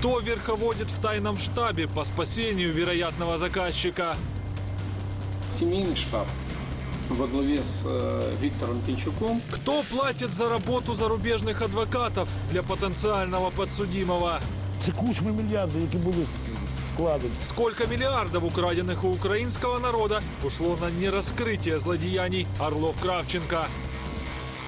Кто верховодит в тайном штабе по спасению вероятного заказчика? Семейный штаб во главе с э, Виктором Пинчуком Кто платит за работу зарубежных адвокатов для потенциального подсудимого? Це кучми мільярди, які були складені. Сколько миллиардов, украденных у украинского народа, ушло на нераскрытие злодеяний Орлов-Кравченко?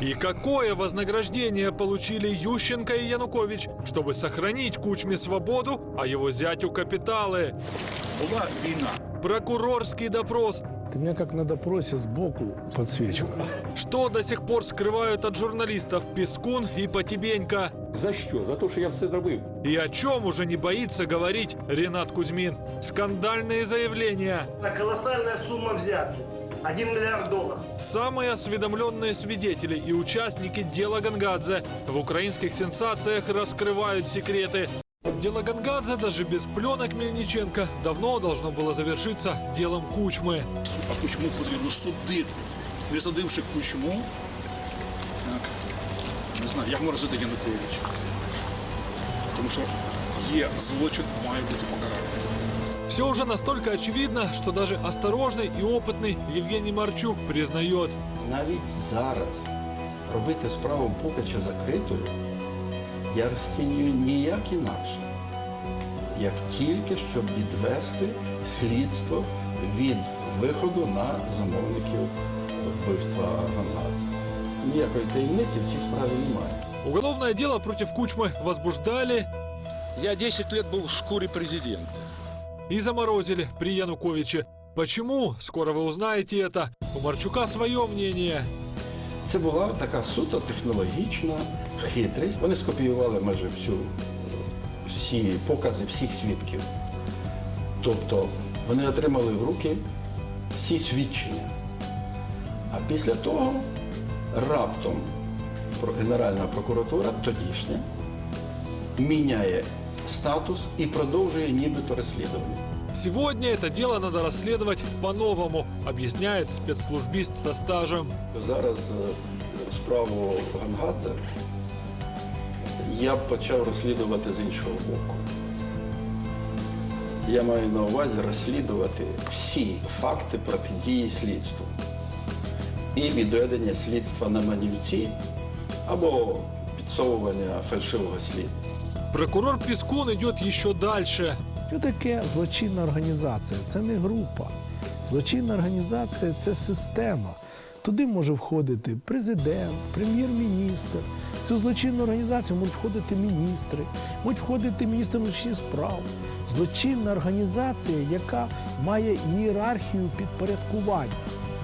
И какое вознаграждение получили Ющенко и Янукович, чтобы сохранить Кучме свободу, а его зятю капиталы? Була війна. Прокурорский допрос. Ти мене як на допросі збоку підсвічував. Что до сих пор скрывают от журналистов Пескун и Потебенько? За що? За те, що я все зробив. И о чем уже не боится говорить Ренат Кузьмин? Скандальные заявления. Это колоссальная сумма взятки. 1 миллиард долларов. Самые осведомленные свидетели и участники дела Гангадзе в украинских сенсациях раскрывают секреты. Дело Гангадзе даже без пленок Мельниченко давно должно было завершиться делом Кучмы. А Кучму потрібно судити. Не судивши Кучму, так, не знаю, як може судити Януковича. Тому що є злочин, має бути покараний. Все уже настолько очевидно, что даже осторожный и опытный Евгений Марчук признает. Навіть зараз робити справу Пукача закритою я розцінюю ніяк інакше, як тільки щоб відвести слідство від виходу на замовників вбивства Гангадзе. Ніякої таємниці в цій справі немає. Уголовное дело против Кучмы возбуждали Я 10 лет был в шкуре президента. и заморозили при Януковиче. Почему? Скоро вы узнаете это. У Марчука свое мнение. Це була така суто технологічна хитрість. Вони скопіювали майже всю, всі покази всіх свідків. Тобто вони отримали в руки всі свідчення. А після того раптом Генеральна прокуратура тодішня міняє статус і продовжує нібито розслідування. Сегодня это дело надо расследовать по-новому, объясняет спецслужбист со стажем. Зараз е, справу Гангадзе я почав розслідувати з іншого боку. Я маю на увазі розслідувати всі факти протидії слідству і відведення слідства на манівці або підсовування фальшивого сліду. Прокурор Пескун идет еще дальше. Що таке злочинна організація? Це не група. Злочинна організація це система. Туди може входити президент, прем'єр-міністр. Цю злочинну організацію можуть входити міністри, можуть входити міністр внутрішніх справ. Злочинна організація, яка має ієрархію підпорядкування.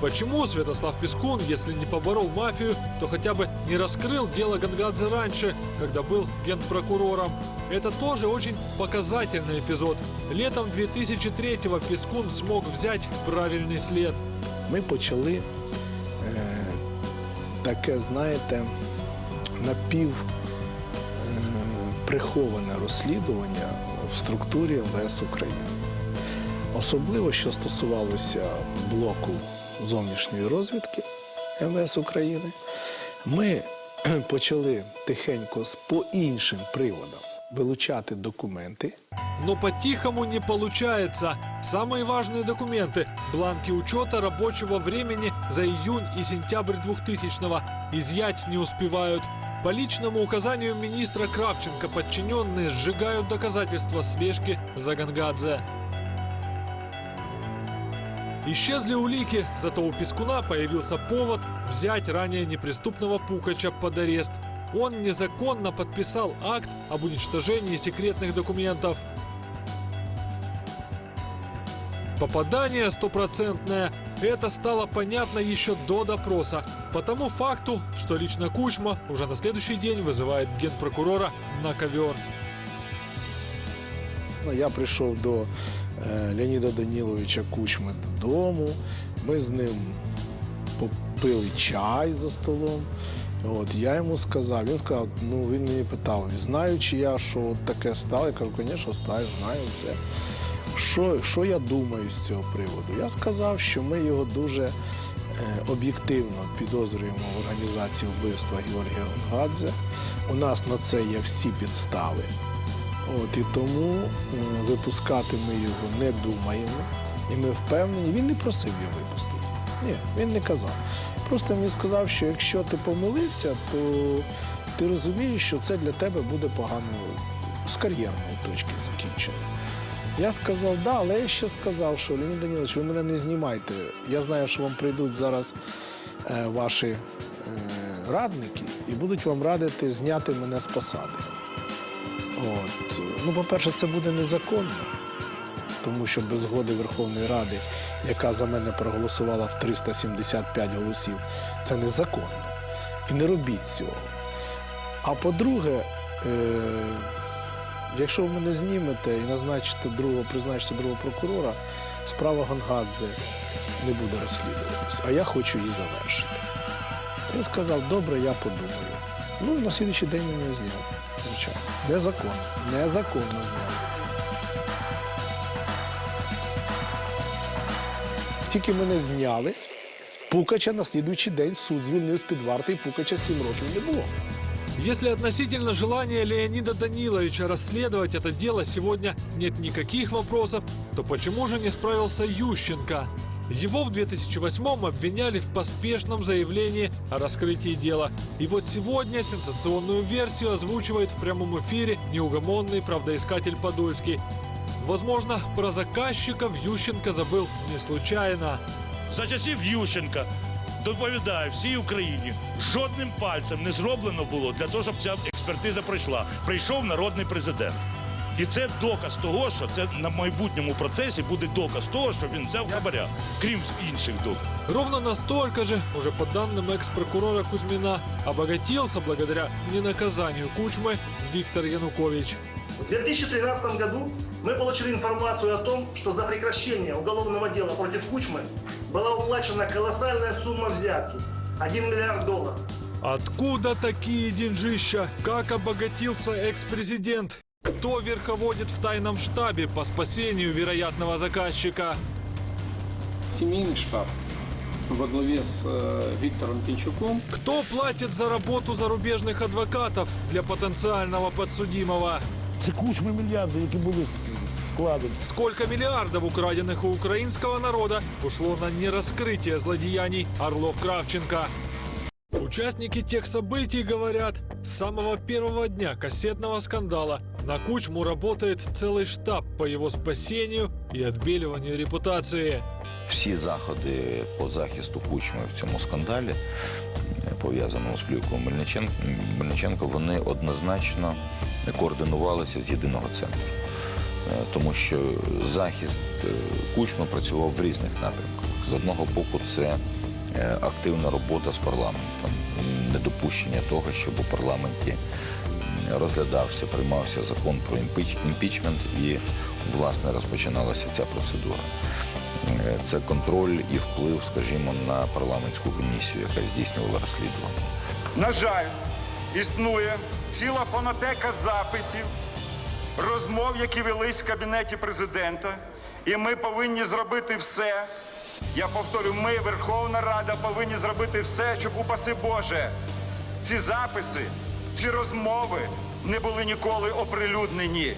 Почему Святослав Пескун, если не поборол мафию, то хотя бы не раскрыл дело Гангадзе раньше, когда был генпрокурором? Это тоже очень показательный эпизод. Летом 2003-го Пескун смог взять правильный след. ми почали е, таке, знаєте, напів е, приховане розслідування в структурі МВС України. Особливо, що стосувалося блоку зовнішньої розвідки МВС України, ми кхе, почали тихенько з по іншим приводам вилучати документи, Но по-тихому не получается. Самые важные документы – бланки учета рабочего времени за июнь и сентябрь 2000-го – изъять не успевают. По личному указанию министра Кравченко подчиненные сжигают доказательства слежки за Гангадзе. Исчезли улики, зато у Пескуна появился повод взять ранее неприступного Пукача под арест. Он незаконно подписал акт об уничтожении секретных документов. Попадание стопроцентное. Это стало понятно еще до допроса. По тому факту, что лично Кучма уже на следующий день вызывает генпрокурора на ковер. Я прийшов до Леоніда Даніловича Кучми додому. Ми з ним попили чай за столом. От, я йому сказав, він сказав, ну він мені питав, знаю, чи я, що таке стало. Я кажу, звісно, знаю, знаю все. Що, що я думаю з цього приводу? Я сказав, що ми його дуже е, об'єктивно підозрюємо в організації вбивства Георгія Гадзе. У нас на це є всі підстави От і тому е, випускати ми його не думаємо. І ми впевнені, він не просив його випустити. Ні, він не казав. Просто він сказав, що якщо ти помилився, то ти розумієш, що це для тебе буде погано з кар'єрної точки закінчення. Я сказав, да, але я ще сказав, що Леонід Данилович, ви мене не знімайте. Я знаю, що вам прийдуть зараз е, ваші е, радники і будуть вам радити зняти мене з посади. От. Ну, по-перше, це буде незаконно, тому що без згоди Верховної Ради, яка за мене проголосувала в 375 голосів, це незаконно. І не робіть цього. А по-друге, е, якщо ви мене знімете і назначите другого, призначите другого прокурора, справа Гонгадзе не буде розслідуватися, а я хочу її завершити. Він сказав, добре, я подумаю. Ну на слідуючий день мене зняв. Звичайно. Незаконно. Незаконно зняв. Тільки мене зняли. Пукача на слідуючий день суд звільнив з-під варти, і Пукача 7 років не було. Если относительно желания Леонида Даниловича расследовать это дело сегодня нет никаких вопросов, то почему же не справился Ющенко? Его в 2008-м обвиняли в поспешном заявлении о раскрытии дела. И вот сегодня сенсационную версию озвучивает в прямом эфире неугомонный правдоискатель Подольский. Возможно, про заказчиков Ющенко забыл не случайно. За часів Ющенка доповідаю всій Україні, жодним пальцем не зроблено було для того, щоб ця експертиза пройшла. Прийшов народний президент. І це доказ того, що це на майбутньому процесі буде доказ того, що він взяв хабаря, крім інших доказів. Ровно настолько же, уже по данным экс-прокурора Кузьмина, обогатился благодаря ненаказанию Кучмы Виктор Янукович. В 2013 году мы получили информацию о том, что за прекращение уголовного дела против Кучмы была уплачена колоссальная сумма взятки – 1 миллиард долларов. Откуда такие деньжища? Как обогатился экс-президент? Кто верховодит в тайном штабе по спасению вероятного заказчика? Семейный штаб во главе с э, Виктором Пинчуком Кто платит за работу зарубежных адвокатов для потенциального подсудимого? Це кучми мільярди, які були складені. Сколько миллиардов, украденных у украинского народа, ушло на нераскрытие злодеяний Орлов-Кравченко? Участники тех событий говорят, с самого первого дня кассетного скандала на Кучму работает целый штаб по его спасению и отбеливанию репутации. всі заходи по захисту кучми в цьому скандалі, пов'язаному з плівкою Мельниченко, Мельниченко, вони однозначно координувалися з єдиного центру. Е, Тому що захист е, кучми працював в різних напрямках. З одного боку, це е, активна робота з парламентом, недопущення того, щоб у парламенті розглядався, приймався закон про імпіч- імпічмент і, власне, розпочиналася ця процедура. Е, Це контроль і вплив, скажімо, на парламентську комісію, яка здійснювала розслідування. На жаль, існує ціла фонотека записів, розмов, які велись в кабінеті президента, і ми повинні зробити все. Я повторю, ми, Верховна Рада, повинні зробити все, щоб, упаси Боже, ці записи, ці розмови не були ніколи оприлюднені,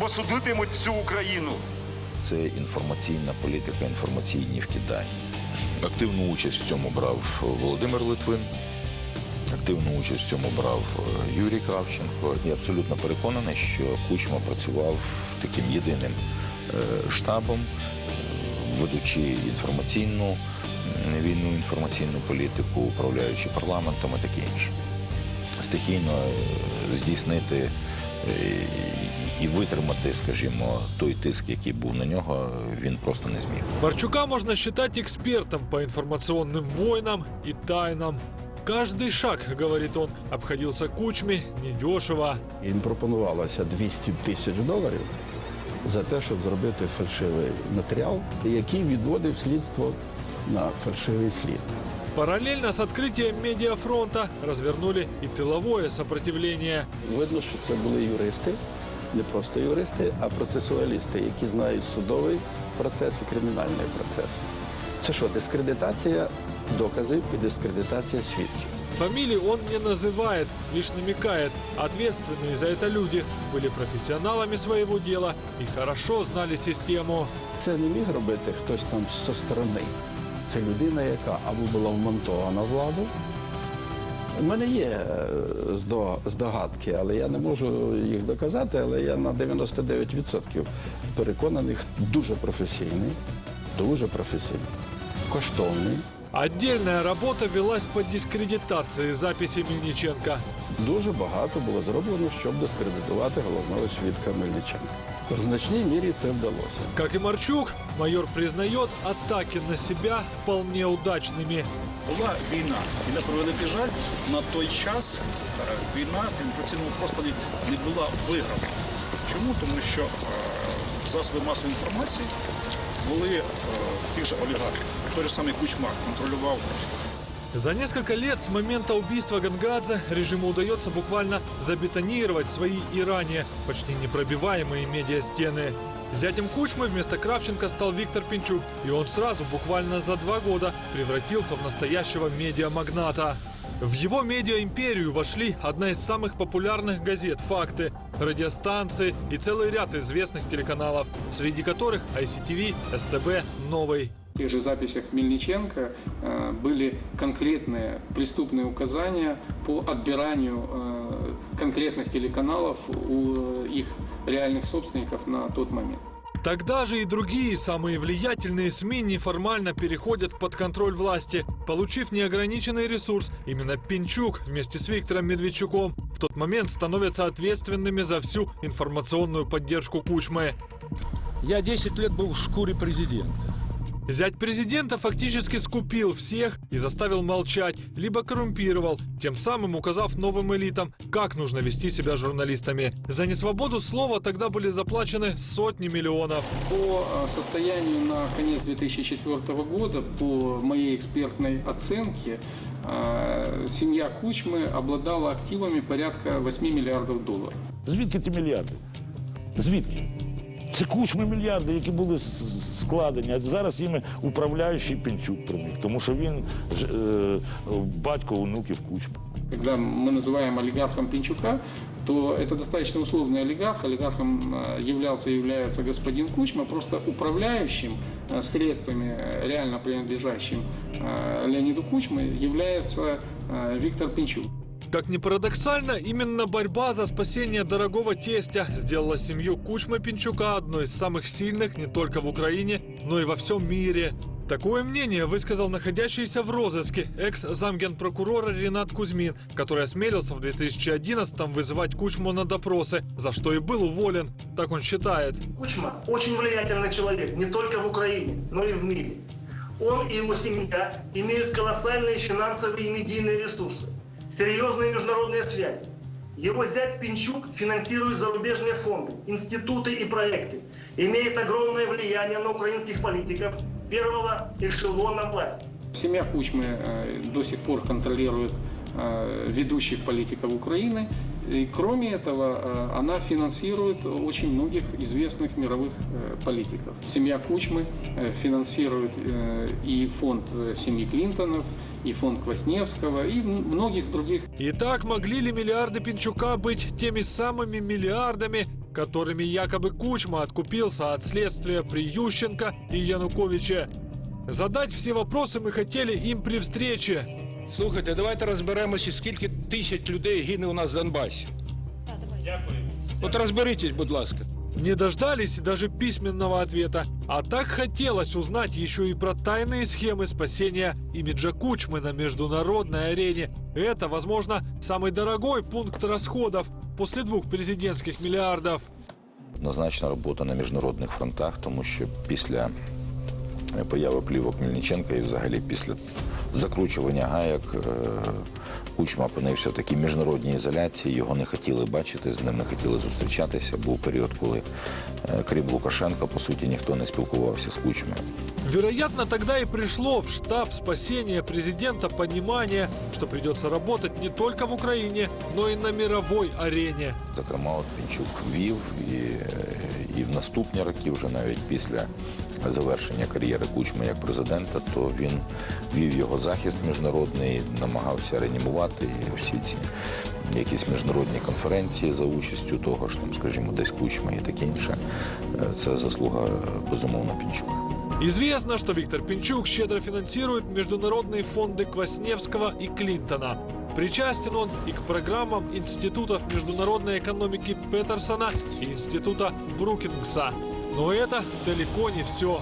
бо судитимуть всю Україну. Це інформаційна політика, інформаційні вкидання. Активну участь в цьому брав Володимир Литвин, активну участь в цьому брав е, Юрій Кравченко. Я абсолютно переконаний, що Кучма працював таким єдиним е, штабом, е, ведучи інформаційну війну, інформаційну політику, управляючи парламентом і таке інше Стихійно е, здійснити е, і- і витримати, скажімо, той тиск, який був на нього, він просто не зміг. Барчука можно считать экспертом по информационным войнам и тайнам. Каждый шаг, говорит он, обходился Кучме недешево. Їм пропонувалося 200 тисяч доларів за те, щоб зробити фальшивий матеріал, який відводив слідство на фальшивий слід. Параллельно с открытием медиафронта развернули и тыловое сопротивление. Видно, що це були юристи, не просто юристи, а процесуалісти, які знають судовий процес і кримінальний процес. Це що, дискредитація доказів і дискредитація свідків. Фамилии он не называет, лишь намекает. Ответственные за это люди были профессионалами своего дела и хорошо знали систему. Це не міг робити хтось там зі сторони. Це людина, яка або була вмонтована владу. У мене є е, здогадки, але я не можу їх доказати, але я на 99% переконаний, дуже професійний, дуже професійний, коштовний. Отдельная работа велась по дискредитации записи Мельниченко. Дуже багато було зроблено, щоб дискредитувати головного свідка Мельниченка. В значній мірі це вдалося. Как и Марчук, майор признает атаки на себя вполне удачными. Була війна. І на превеликий жаль, на той час е, війна в інформаційному просторі не була виграна. Чому? Тому що е, засоби масової інформації були е, в тих же олігархів. Той же самий Кучма контролював За несколько лет с момента убийства Гангадзе режиму удается буквально забетонировать свои и ранее почти непробиваемые медиастены. Зятем Кучмы вместо Кравченко стал Виктор Пинчук, и он сразу, буквально за два года, превратился в настоящего медиамагната. В его медиаимперию вошли одна из самых популярных газет «Факты», радиостанции и целый ряд известных телеканалов, среди которых ICTV, СТБ, «Новый». В тех же записях Мельниченко э, были конкретные преступные указания по отбиранию э, конкретных телеканалов у э, их реальных собственников на тот момент. Тогда же и другие самые влиятельные СМИ неформально переходят под контроль власти. Получив неограниченный ресурс, именно Пинчук вместе с Виктором Медведчуком в тот момент становятся ответственными за всю информационную поддержку Кучмы. Я 10 лет был в шкуре президента. Зять президента фактически скупил всех и заставил молчать, либо коррумпировал, тем самым указав новым элитам, как нужно вести себя журналистами. За несвободу слова тогда были заплачены сотни миллионов. По э, состоянию на конец 2004 года, по моей экспертной оценке, э, семья Кучмы обладала активами порядка 8 миллиардов долларов. Звідки ті мільярди? Звідки? Це кучми мільярди, які були с- складені. А зараз іми управляючий Пінчук при них, тому що він ж, е, батько онуків кучми. Когда мы называем олигархом Пинчука, то это достаточно условный олигарх. Олигархом э, являлся и является господин Кучма, просто управляющим э, средствами, э, реально принадлежащим э, Леониду Кучме, является э, Виктор Пинчук. Как ни парадоксально, именно борьба за спасение дорогого тестя сделала семью Кучма Пинчука одной из самых сильных не только в Украине, но и во всем мире. Такое мнение высказал находящийся в розыске экс-замгенпрокурора Ренат Кузьмин, который осмелился в 2011-м вызывать Кучму на допросы, за что и был уволен, так он считает. Кучма очень влиятельный человек не только в Украине, но и в мире. Он и его семья имеют колоссальные финансовые и медийные ресурсы, серьезные международные связи. Его зять Пинчук финансирует зарубежные фонды, институты и проекты, имеет огромное влияние на украинских политиков первого эшелона власти. Семья Кучмы э, до сих пор контролирует э, ведущих политиков Украины. И кроме этого, э, она финансирует очень многих известных мировых политиков. Семья Кучмы финансирует и фонд семьи Клинтонов, и фонд Квасневского, и м- многих других Итак, могли ли миллиарды Пинчука быть теми самыми миллиардами, которыми якобы Кучма откупился от следствия при Ющенко и Януковиче? Задать все вопросы мы хотели им при встрече. Слухайте, давайте розберемося, скільки тисяч людей гине у нас в Донбасі. Дякую. От розберітесь, будь ласка. Не дождались даже письменного ответа. А так хотелось узнать еще и про тайные схемы спасения имиджа Кучмы на международной арене. Это, возможно, самый дорогой пункт расходов после двух президентских миллиардов. Однозначно робота на міжнародних фронтах, тому що після появи плівок Мельниченка і взагалі після закручування гаяк е, Кучма опинився в такій міжнародній ізоляції. Його не хотіли бачити, з ним не хотіли зустрічатися. Був період, коли, е, крім Лукашенка, по суті, ніхто не спілкувався з Кучмою. Вероятно, тогда и пришло в штаб спасения президента понимание, что придется работать не только в Украине, но и на мировой арене. Зокрема, от Пінчук вів і, е, і в наступні роки, вже навіть після завершення кар'єри Кучми як президента, то він вів його захист міжнародний, намагався реанімувати і всі ці якісь міжнародні конференції за участю того ж там, скажімо, десь Кучма і таке інше. Е, Це заслуга е, безумовно Пінчука. Известно, что Виктор Пинчук щедро финансирует международные фонды Квасневского и Клинтона. Причастен он и к программам институтов международной экономики Петерсона и института Брукингса. Но это далеко не все.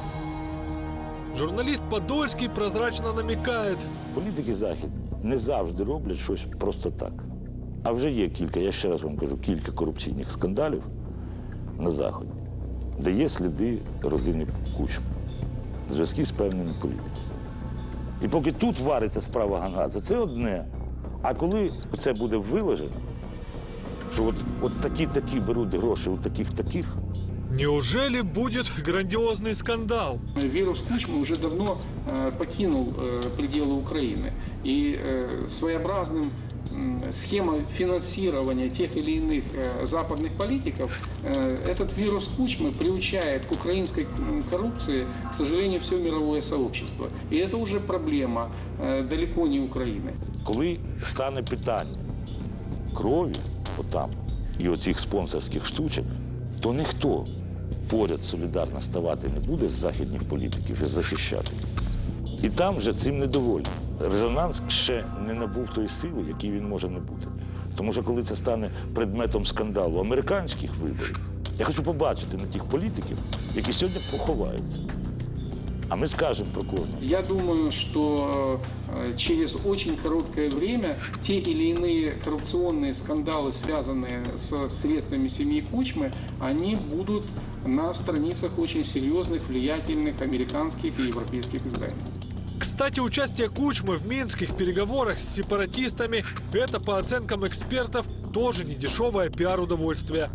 Журналист Подольский прозрачно намекает, Політики західні не завжди роблять щось просто так. А вже є кілька, я ще раз вам кажу, кілька корупційних скандалів на Заході, де є сліди родини Кучми, зв'язки з певними політиками. І поки тут вариться справа Гангадзе, це одне. А коли це буде виложено, що от, от такі-такі беруть гроші у таких-таких, неужели будет грандиозный скандал? Вирус Кучмы уже давно э, покинул э, пределы Украины. И э, своеобразным м, схема финансирования тех или иных э, западных политиков, э, этот вирус Кучмы приучает к украинской м, коррупции, к сожалению, все мировое сообщество. И это уже проблема э, далеко не Украины. коли стане питання крові, отам, і оцих спонсорських штучок, то ніхто поряд солідарно ставати не буде з західних політиків і захищати. І там вже цим недовольні. Резонанс ще не набув тої сили, який він може набути. Тому що коли це стане предметом скандалу американських виборів, я хочу побачити на тих політиків, які сьогодні поховаються. А ми скажемо про кожного. Я думаю, что э, через очень короткое время те или иные коррупционные скандалы, связанные с средствами семьи Кучмы, они будут на страницах очень серьезных, влиятельных американских и европейских изданий. Кстати, участие Кучмы в минских переговорах с сепаратистами – это, по оценкам экспертов, тоже не дешевое пиар-удовольствие.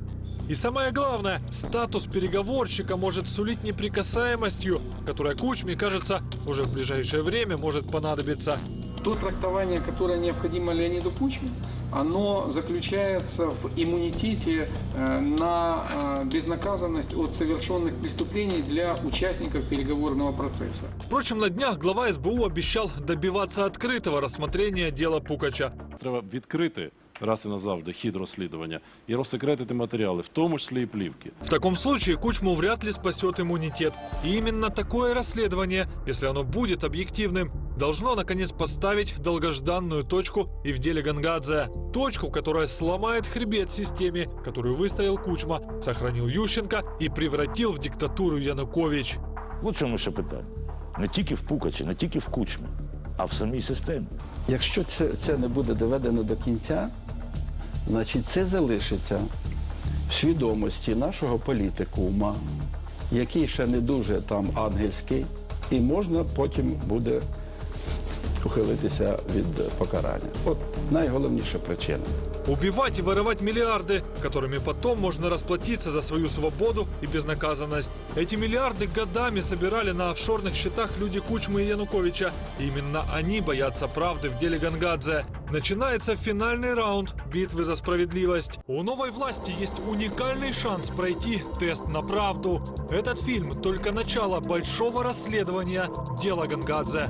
И самое главное, статус переговорщика может сулить неприкасаемостью, которая Кучме, кажется, уже в ближайшее время может понадобиться. То трактование, которое необходимо Леониду Кучме, оно заключается в иммунитете э, на э, безнаказанность от совершенных преступлений для участников переговорного процесса. Впрочем, на днях глава СБУ обещал добиваться открытого рассмотрения дела Пукача. Треба відкрити раз і назавжди хід розслідування і розсекретити матеріали, в тому числі і плівки. В таком случае Кучму вряд ли спасет иммунитет. И именно такое расследование, если оно будет объективным, должно наконец поставить долгожданную точку и в деле Гангадзе. Точку, которая сломает хребет системе, которую выстроил Кучма, сохранил Ющенко и превратил в диктатуру Янукович. От чому ще питання. Не тільки в Пукачі, не тільки в Кучмі, а в самій системі. Якщо це, це не буде доведено до кінця, значить це залишиться в свідомості нашого політикума, який ще не дуже там ангельський, і можна потім буде ухилитися від покарання. От найголовніша причина. Убивать и воровать миллиарды, которыми потом можно расплатиться за свою свободу и безнаказанность. Эти миллиарды годами собирали на офшорных счетах люди Кучмы и Януковича. И именно они боятся правды в деле Гангадзе. Начинается финальный раунд битвы за справедливость. У новой власти есть уникальный шанс пройти тест на правду. Этот фильм только начало большого расследования дела Гангадзе.